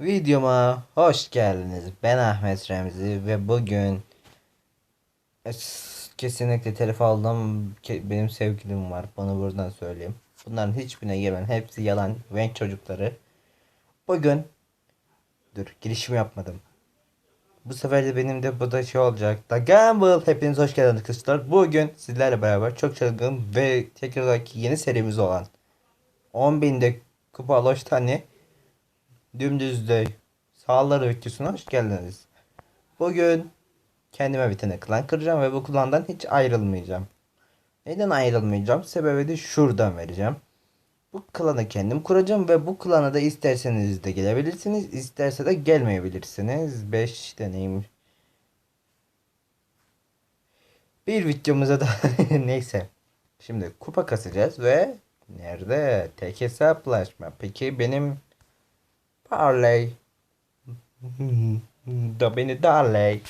Videoma hoş geldiniz. Ben Ahmet Remzi ve bugün Es- kesinlikle telef aldım. Benim sevgilim var. Bunu buradan söyleyeyim. Bunların hiçbirine girmem. Hepsi yalan. Venk çocukları. Bugün dur girişimi yapmadım. Bu sefer de benim de bu da şey olacak. Da Gamble. Hepiniz hoş geldiniz arkadaşlar. Bugün sizlerle beraber çok çılgın ve tekrardaki yeni serimiz olan 10.000'de kupa loş tane Dümdüzde sağları videosuna hoş geldiniz. Bugün kendime bir tane klan kıracağım ve bu klandan hiç ayrılmayacağım. Neden ayrılmayacağım? Sebebi de şuradan vereceğim. Bu klanı kendim kuracağım ve bu klana da isterseniz de gelebilirsiniz, isterse de gelmeyebilirsiniz. 5 deneyim. Bir videomuza da neyse. Şimdi kupa kasacağız ve nerede? Tek hesaplaşma. Peki benim Parley. da beni darley.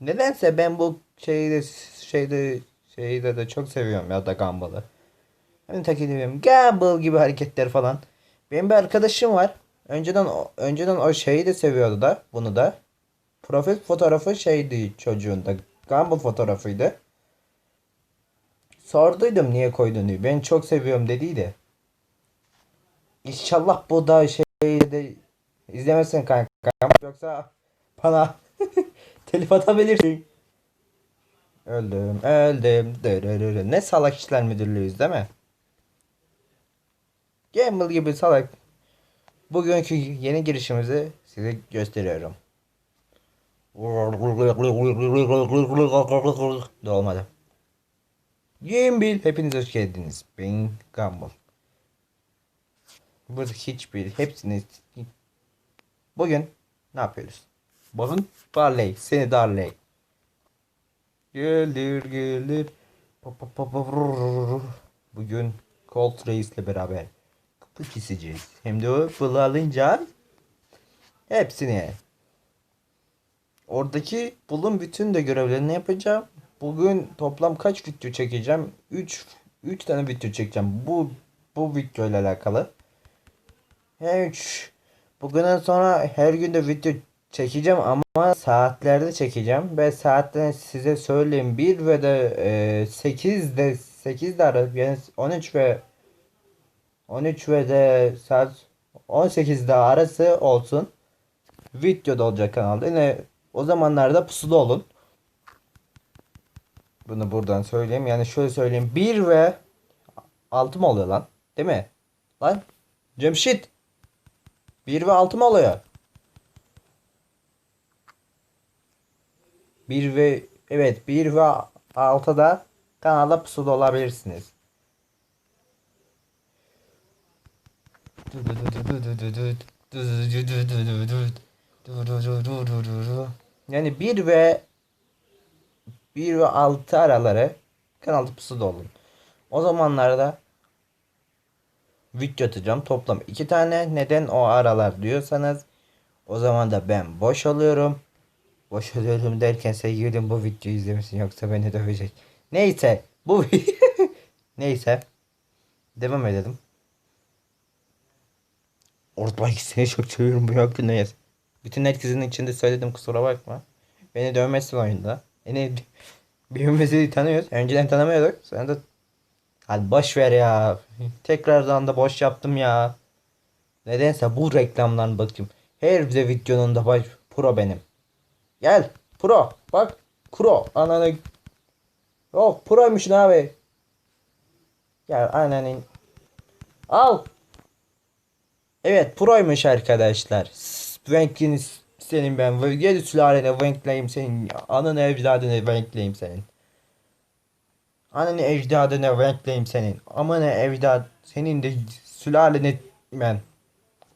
Nedense ben bu şeyde şeyde şeyde de çok seviyorum ya da Gumball'ı. Hani takip ediyorum. Gumball gibi hareketler falan. Benim bir arkadaşım var. Önceden önceden o şeyi de seviyordu da bunu da. Profil fotoğrafı şeydi çocuğunda. Gumball fotoğrafıydı. Sorduydum niye koydun diye. Ben çok seviyorum dediydi. İnşallah bu da şey de izlemezsin kanka. Yoksa bana telif atabilirsin. Öldüm, öldüm. Dırırırı. Ne salak işler müdürlüğüyüz değil mi? Gamble gibi salak. Bugünkü yeni girişimizi size gösteriyorum. Da olmadı. Gamble. Hepiniz hoş geldiniz. Ben Gamble. Burada hiçbir hepsini bugün ne yapıyoruz? Bakın Barley seni darley. Gelir gelir. Bugün Colt Reis'le beraber kapı keseceğiz. Hem de o pılı alınca hepsini. Oradaki bulun bütün de görevlerini yapacağım. Bugün toplam kaç video çekeceğim? 3 3 tane video çekeceğim. Bu bu video ile alakalı. Hiç. Bugünden sonra her gün de video çekeceğim ama saatlerde çekeceğim. Ve saatlerini size söyleyeyim. 1 ve de e, 8 de 8 de ara yani 13 ve 13 ve de saat 18'de arası olsun. Videoda olacak kanalda. Yine o zamanlarda pusulu olun. Bunu buradan söyleyeyim. Yani şöyle söyleyeyim. 1 ve 6 mı oluyor lan? Değil mi? Lan Cemşit. 1 ve 6 mı oluyor? 1 ve evet 1 ve 6'da kanalda pusula olabilirsiniz. Yani 1 ve 1 ve 6 araları kanalda pusula olun. O zamanlarda video atacağım. Toplam iki tane. Neden o aralar diyorsanız o zaman da ben boş oluyorum. Boş oluyorum derken sevgilim bu videoyu izlemesin yoksa beni dövecek. Neyse bu neyse devam edelim. Ortaya seni çok seviyorum bu hakkında neyse. Bütün herkesin içinde söyledim kusura bakma. Beni dövmezsin oyunda. Beni birbirimizi tanıyoruz. Önceden tanımıyorduk. Sonra da Hadi boş ver ya. Tekrardan da boş yaptım ya. Nedense bu reklamdan bakayım. Her bize videonun da baş pro benim. Gel pro bak pro ananı. Yok proymuşsun abi. Gel ananın. Al. Evet proymuş arkadaşlar. Renkini senin ben. Gel sülalene renkleyim senin. Ananı evladını renkleyim senin. Ananı ecdadını renkleyim senin. Aman evdad senin de sülaleni ben.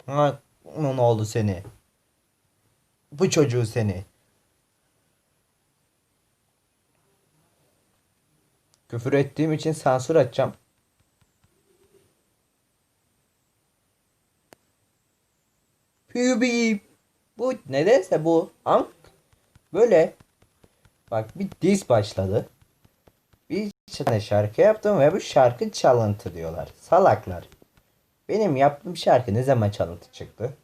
Ha, ne oldu seni? Bu çocuğu seni. Küfür ettiğim için sansür açacağım. Pübi. Bu nedense bu ank böyle bak bir diz başladı. Tane şarkı yaptım ve bu şarkı çalıntı diyorlar. Salaklar. Benim yaptığım şarkı ne zaman çalıntı çıktı?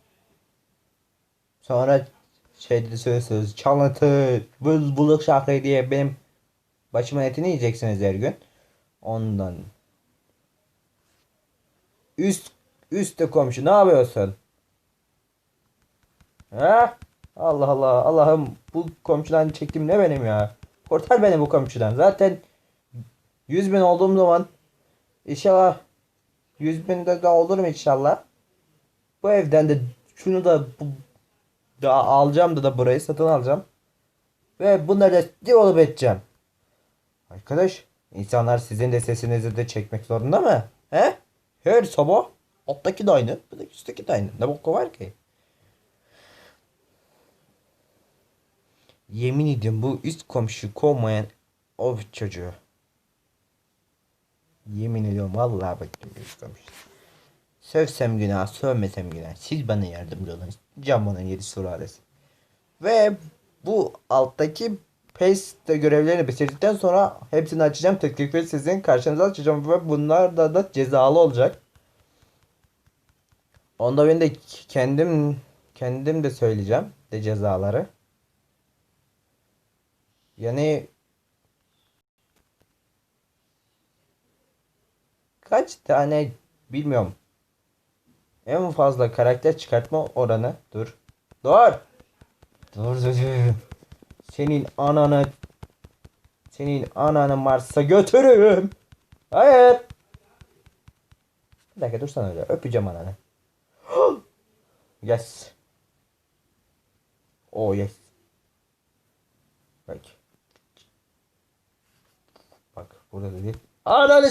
Sonra şey dedi söylüyorsunuz çalıntı bul buluk şahri diye benim başımın etini yiyeceksiniz her gün. Ondan. Üst üstte komşu ne yapıyorsun? Ha? Allah Allah Allah'ım bu komşudan çektim ne benim ya. Kurtar beni bu komşudan. Zaten 100 bin olduğum zaman inşallah 100 bin de, de olurum inşallah. Bu evden de şunu da bu, da alacağım da da burayı satın alacağım. Ve bunları da develop edeceğim. Arkadaş insanlar sizin de sesinizi de çekmek zorunda mı? He? Her sabah alttaki de aynı. Bu da üstteki de aynı. Ne boku var ki? Yemin ediyorum bu üst komşu kovmayan o çocuğu. Yemin ediyorum vallahi üst komşu. Sövsem günah, sövmesem günah. Siz bana yardımcı olun. Cambanın yedi suradesi. Ve bu alttaki paste görevlerini bitirdikten sonra hepsini açacağım. Teklifi sizin karşınıza açacağım ve bunlar da, da cezalı olacak. Onda ben de kendim kendim de söyleyeceğim de cezaları. Yani kaç tane bilmiyorum. En fazla karakter çıkartma oranı. Dur. Dur. Dur dur dur. Senin ananı senin ananı Mars'a götürürüm. Hayır. Bir dakika dursana öyle. Öpeceğim ananı. yes. Oh yes. Bak. Bak burada da değil. Ananı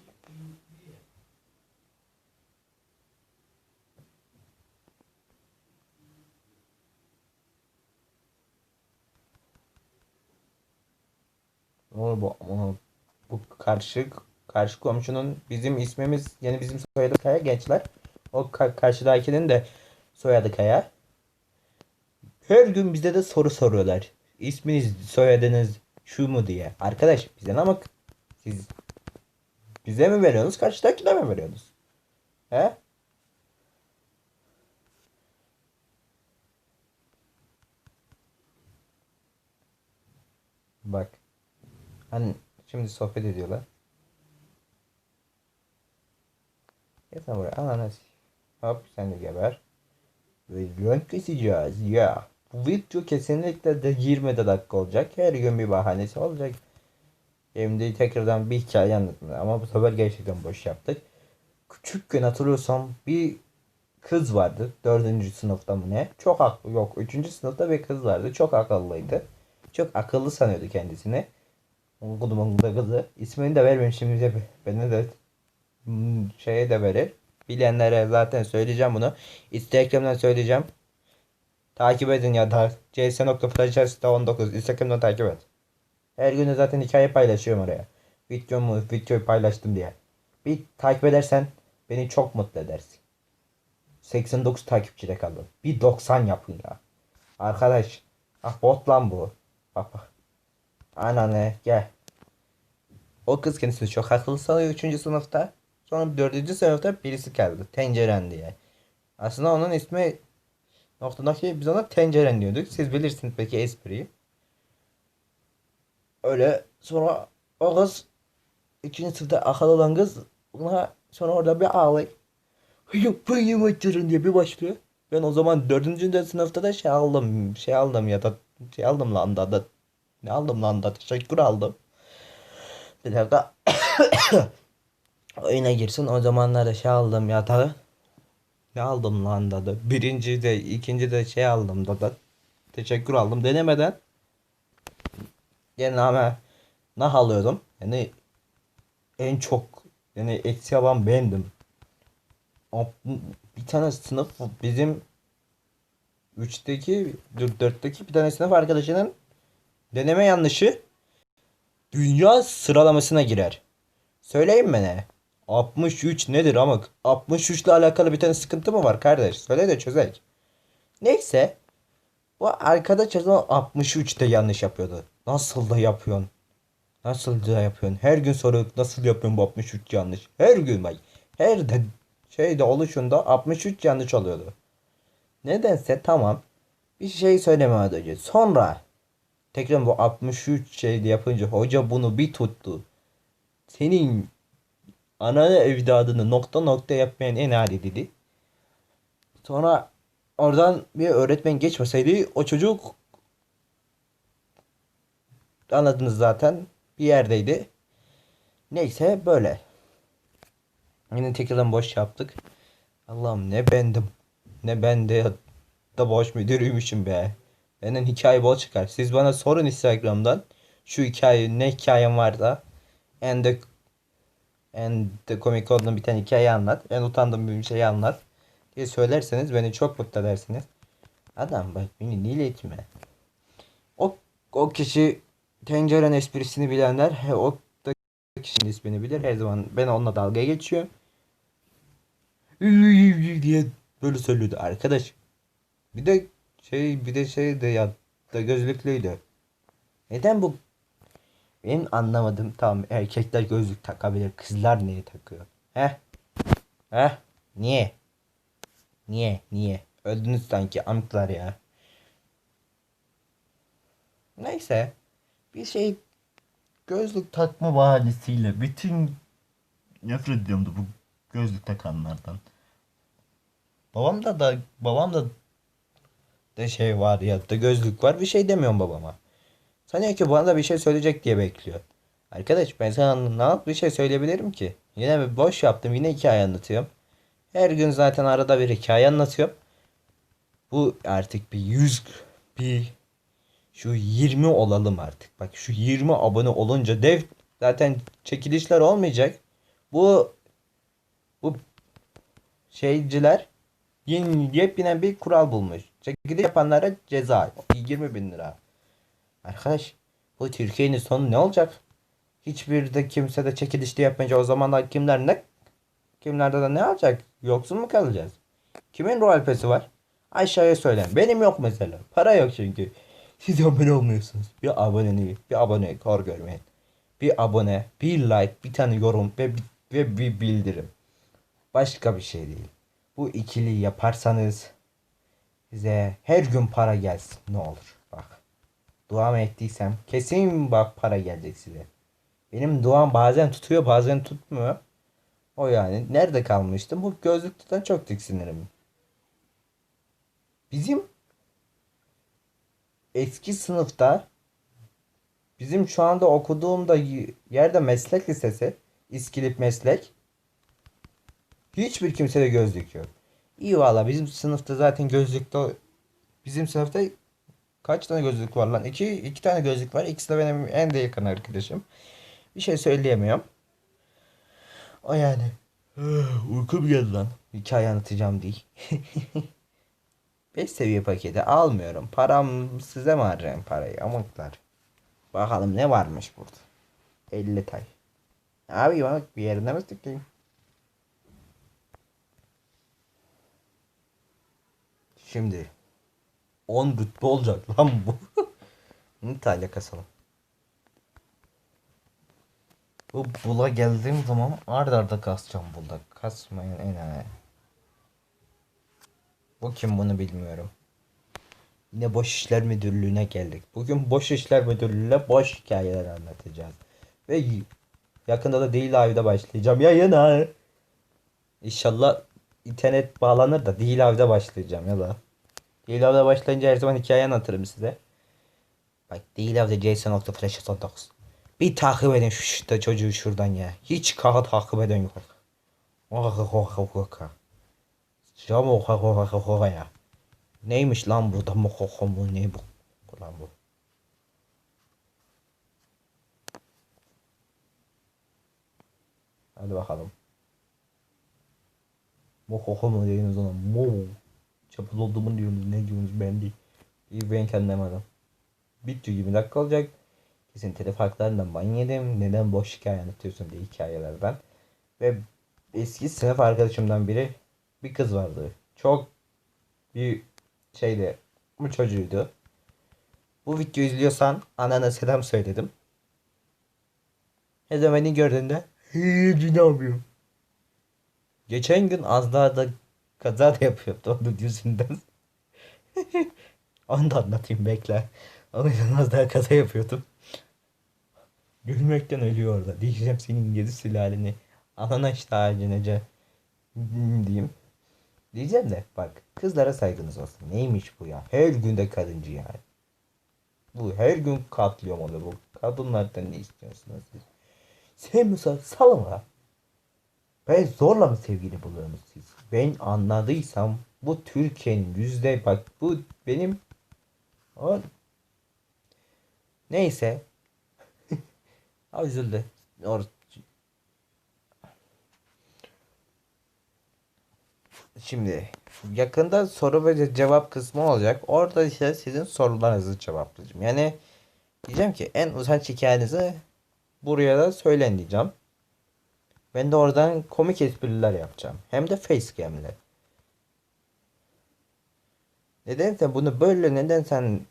Oğlum bu, bu, bu karşı karşı komşunun bizim ismimiz yani bizim soyadı Kaya gençler. O ka- karşıdakinin de soyadı Kaya. Her gün bize de soru soruyorlar. İsminiz, soyadınız şu mu diye. Arkadaş bize ne bak. Siz bize mi veriyorsunuz, karşıdakine mi veriyorsunuz? He? Bak. Hani şimdi sohbet ediyorlar. Ya sen buraya ananas. Hop sen de geber. Ve renk keseceğiz ya. Bu video kesinlikle de 20 dakika olacak. Her gün bir bahanesi olacak. Şimdi tekrardan bir hikaye anlatmaya ama bu sefer gerçekten boş yaptık. Küçükken hatırlıyorsam bir kız vardı. Dördüncü sınıfta mı ne? Çok aklı yok. Üçüncü sınıfta bir kız vardı. Çok akıllıydı. Çok akıllı sanıyordu kendisini. Okudumun da kızı. İsmini de vermeyeyim şimdi beni de hmm, şeye de verir. Bilenlere zaten söyleyeceğim bunu. Instagram'dan söyleyeceğim. Takip edin ya da cs.plajarsita19 Instagram'dan takip et. Her gün zaten hikaye paylaşıyorum oraya. Videomu, videoyu paylaştım diye. Bir takip edersen beni çok mutlu edersin. 89 takipçide kaldım. Bir 90 yapın ya. Arkadaş. Ah bot lan bu. Bak bak. Anne gel. O kız kendisini çok akıllı sanıyor 3. sınıfta. Sonra 4. sınıfta birisi geldi. Tenceren diye. Aslında onun ismi noktadaki biz ona tenceren diyorduk. Siz bilirsiniz peki espriyi. Öyle sonra o kız 2. sınıfta akıllı olan kız ona sonra orada bir ağlay. Hıyım açırın diye bir başlıyor. Ben o zaman 4. sınıfta da şey aldım. Şey aldım ya da şey aldım lan da da ne aldım lan da teşekkür aldım. Bir dakika. Oyuna girsin o zamanlarda şey aldım yatağı. Ne aldım lan da. Birinci de ikinci de şey aldım da da. Teşekkür aldım denemeden. Yani ama ne alıyordum. Yani en çok yani eksi alan bendim. Bir tane sınıf bizim 3'teki 4'teki bir tane sınıf arkadaşının deneme yanlışı dünya sıralamasına girer. Söyleyin bana. 63 nedir amık? 63 ile alakalı bir tane sıkıntı mı var kardeş? Söyle de çözek. Neyse. Bu arkadaş o zaman 63 de yanlış yapıyordu. Nasıl da yapıyorsun? Nasıl da yapıyorsun? Her gün soruyor nasıl yapıyorsun bu 63 yanlış? Her gün bak. Her de şeyde oluşunda 63 yanlış oluyordu. Nedense tamam. Bir şey söylemeden önce. Sonra tekrar bu 63 şeyde yapınca hoca bunu bir tuttu. Senin ananı evladını nokta nokta yapmayan en hali dedi. Sonra oradan bir öğretmen geçmeseydi o çocuk anladınız zaten bir yerdeydi. Neyse böyle. Yine tekrardan boş yaptık. Allah'ım ne bendim. Ne ben de boş müdürüymüşüm be. Benden hikaye bol çıkar. Siz bana sorun Instagram'dan. Şu hikaye ne hikayem var da. En de en de komik olduğum bir tane hikaye anlat. En utandığım bir şey anlat. Diye söylerseniz beni çok mutlu edersiniz. Adam bak beni niye etme. O, o kişi tencerenin esprisini bilenler he, o da kişinin ismini bilir. Her zaman ben onunla dalga geçiyor. diye böyle söylüyordu arkadaş. Bir de şey bir de şey de ya da gözlüklüydü. Neden bu benim anlamadım tamam erkekler gözlük takabilir kızlar niye takıyor? He? He? Niye? Niye? Niye? Öldünüz sanki amklar ya. Neyse. Bir şey gözlük takma bahanesiyle bütün nefret ediyorum da bu gözlük takanlardan. Babam da da babam da de şey var ya da gözlük var bir şey demiyorum babama. Sanıyor ki bana da bir şey söyleyecek diye bekliyor. Arkadaş ben sana ne yap bir şey söyleyebilirim ki? Yine bir boş yaptım yine hikaye anlatıyorum. Her gün zaten arada bir hikaye anlatıyorum. Bu artık bir 100 bir şu 20 olalım artık. Bak şu 20 abone olunca dev zaten çekilişler olmayacak. Bu bu şeyciler yeni yepyeni bir kural bulmuş. Çekiliş yapanlara ceza 20 bin lira. Arkadaş bu Türkiye'nin sonu ne olacak? Hiçbir de kimse de çekilişte yapmayınca o zamanlar kimler ne kimlerde de ne alacak? Yoksul mu kalacağız? Kimin rol pesi var? Aşağıya söylen. Benim yok mesela. Para yok çünkü. Siz abone olmuyorsunuz. Bir aboneliği, bir abone kor görmeyin. Bir abone, bir like, bir tane yorum ve, ve bir bildirim. Başka bir şey değil. Bu ikili yaparsanız size her gün para gelsin ne olur. Bak. Duam ettiysem kesin bak para gelecek size. Benim duam bazen tutuyor bazen tutmuyor. O yani. Nerede kalmıştım? Bu gözlük tutan çok tiksinirim. Bizim eski sınıfta bizim şu anda okuduğumda yerde meslek lisesi İskilip meslek hiçbir kimsede gözlük yok. İyi valla bizim sınıfta zaten gözlükte bizim sınıfta kaç tane gözlük var lan? İki, iki tane gözlük var. İkisi de benim en de yakın arkadaşım. Bir şey söyleyemiyorum. O yani. Uykum geldi lan. Hikaye anlatacağım değil. 5 seviye paketi almıyorum. Param size mi harcayayım parayı amıklar. Bakalım ne varmış burada. 50 tay. Abi bak bir yerine mi tıklayayım? Şimdi 10 rütbe olacak lan bu. Nitayla kasalım. Bu bula geldiğim zaman arda arda kasacağım bulda. Kasmayın en önemli. Bu kim bunu bilmiyorum. Yine Boş İşler Müdürlüğü'ne geldik. Bugün Boş İşler Müdürlüğü'ne boş hikayeler anlatacağız. Ve yakında da değil ayda başlayacağım yayına. İnşallah internet bağlanır da değil avda başlayacağım ya da. Değil avda başlayınca her zaman hikaye anlatırım size. Bak değil avda Jason.Flash 19. Bir takip edin şu işte çocuğu şuradan ya. Hiç kaha takip eden yok. Oh oh oh oh oh. Cam oha oha oha ya. Neymiş lan burada mı mu ne bu? Lan bu. Hadi bakalım. Mo koko mu diyorsunuz ona? Mo. Çapıl oldu mu diyorsunuz? Ne diyorsunuz ben değil. İyi ben kendim adam. Bitti gibi dakika olacak. Kesin telif haklarından ban. Neden boş hikaye anlatıyorsun diye hikayelerden. Ve eski sınıf arkadaşımdan biri bir kız vardı. Çok bir şeyde bu çocuğuydu. Bu videoyu izliyorsan anana selam söyledim. Beni gördüğünde "Hey, ne? Geçen gün az daha da kaza da yapıyordu onun yüzünden. Onu da anlatayım bekle. O yüzden az daha kaza yapıyordum. Gülmekten ölüyor orada. Diyeceğim senin yedi sülaleni. Anana işte ağacınece. Diyeyim. Diyeceğim de bak kızlara saygınız olsun. Neymiş bu ya? Her günde kadıncı yani. Bu her gün katliam oluyor bu. Kadınlardan ne istiyorsunuz siz? Sevmiyorsa salın ha. Ben zorla mı sevgili buluyorsunuz siz? Ben anladıysam bu Türkiye'nin yüzde bak bu benim o neyse Ha üzüldü. Or Şimdi yakında soru ve cevap kısmı olacak. Orada ise sizin sorularınızı cevaplayacağım. Yani diyeceğim ki en utanç hikayenizi buraya da söyleyin diyeceğim. Ben de oradan komik espriler yapacağım. Hem de facecam'le. Nedense bunu böyle neden sen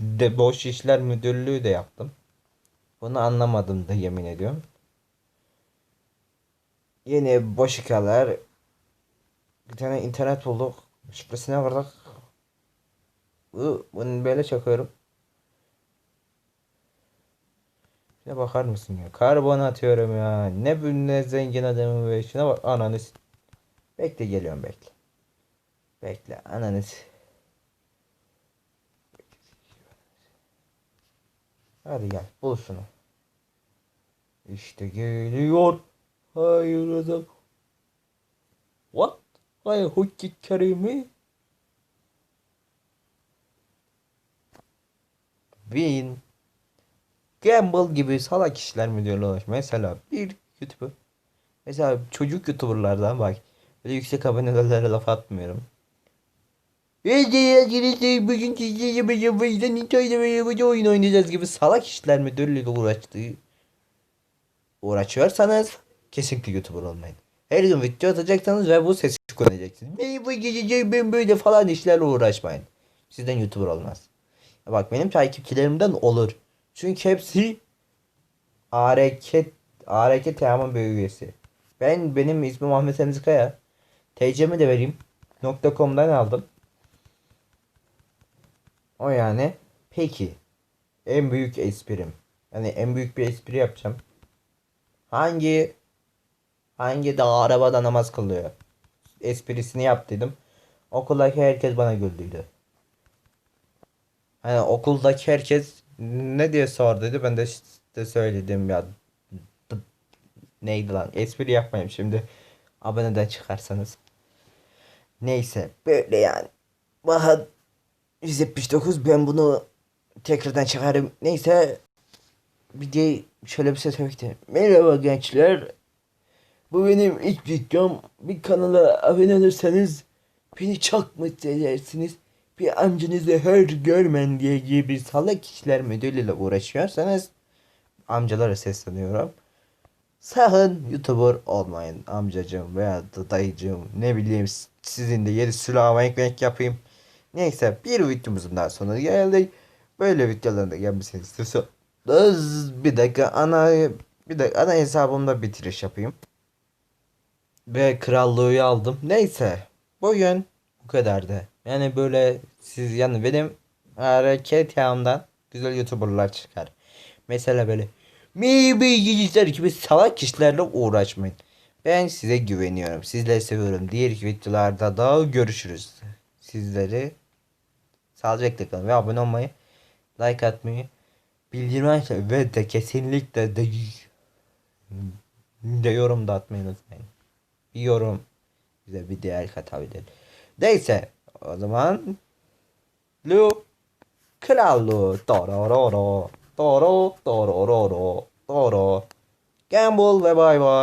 de boş işler müdürlüğü de yaptım. Bunu anlamadım da yemin ediyorum. Yeni boş hikayeler. Bir tane internet bulduk. Şifresine vardık. Bu, bunu böyle çakıyorum. Şuna bakar mısın ya? Karbon atıyorum ya. Ne bu ne zengin adamı be. Şuna bak ananı. Bekle geliyorum bekle. Bekle ananı. Hadi gel bul şunu. İşte geliyor. Hayır adam. What? Hayır Hukki Kerimi. Win. Gamble gibi salak işler mi diyorlar? Mesela bir YouTuber. Mesela çocuk YouTuber'lardan bak. Böyle yüksek abonelerle laf atmıyorum. Bugün sizlerle Nintendo oyun oynayacağız gibi salak işler müdürlüğüyle uğraştığı uğraşıyorsanız kesinlikle YouTuber olmayın. Her gün video atacaksanız ve bu sesi kullanacaksınız. Bu gece ben böyle falan işlerle uğraşmayın. Sizden YouTuber olmaz. Bak benim takipçilerimden olur. Çünkü hepsi hareket hareket Team'ın bir üyesi. Ben benim ismim Ahmet Emzi Kaya. TC'mi de vereyim. .com'dan aldım. O yani. Peki. En büyük esprim. Yani en büyük bir espri yapacağım. Hangi hangi dağ arabada namaz kılıyor? Esprisini yaptıydım. Okuldaki herkes bana güldüydü. Hani okuldaki herkes ne diye sorduydu ben de işte söyledim ya. Neydi lan? Espri yapmayayım şimdi. Aboneden çıkarsanız. Neyse böyle yani. Baha 179 ben bunu tekrardan çıkarım. Neyse bir de şöyle bir şey söylemek istedim. Merhaba gençler. Bu benim ilk videom. Bir kanala abone olursanız beni çok mutlu edersiniz. Bir amcanızı her görmen diye gibi salak kişiler müdürlüğüyle uğraşıyorsanız amcalara sesleniyorum. Sakın YouTuber olmayın amcacığım veya da dayıcığım ne bileyim sizin de yeri sülahıma ekmek yapayım. Neyse bir videomuzun daha sonuna geldik. Böyle videoların da gelmesini istiyorsanız bir dakika ana bir dakika ana hesabımda bitiriş yapayım. Ve krallığı aldım. Neyse bugün bu kadardı. Yani böyle siz yani benim hareket yanımdan güzel YouTuber'lar çıkar. Mesela böyle mi bilgisayar gibi salak kişilerle uğraşmayın. Ben size güveniyorum. Sizleri seviyorum. Diğer videolarda da görüşürüz. Sizleri sağlıcakla kalın ve abone olmayı, like atmayı, bildirim ve de kesinlikle de, de yorum da atmayı unutmayın. Bir yorum bize bir değer katabilir. Neyse o zaman Lu Krallu Torororo Toro Torororo Toro Gamble ve bay bay.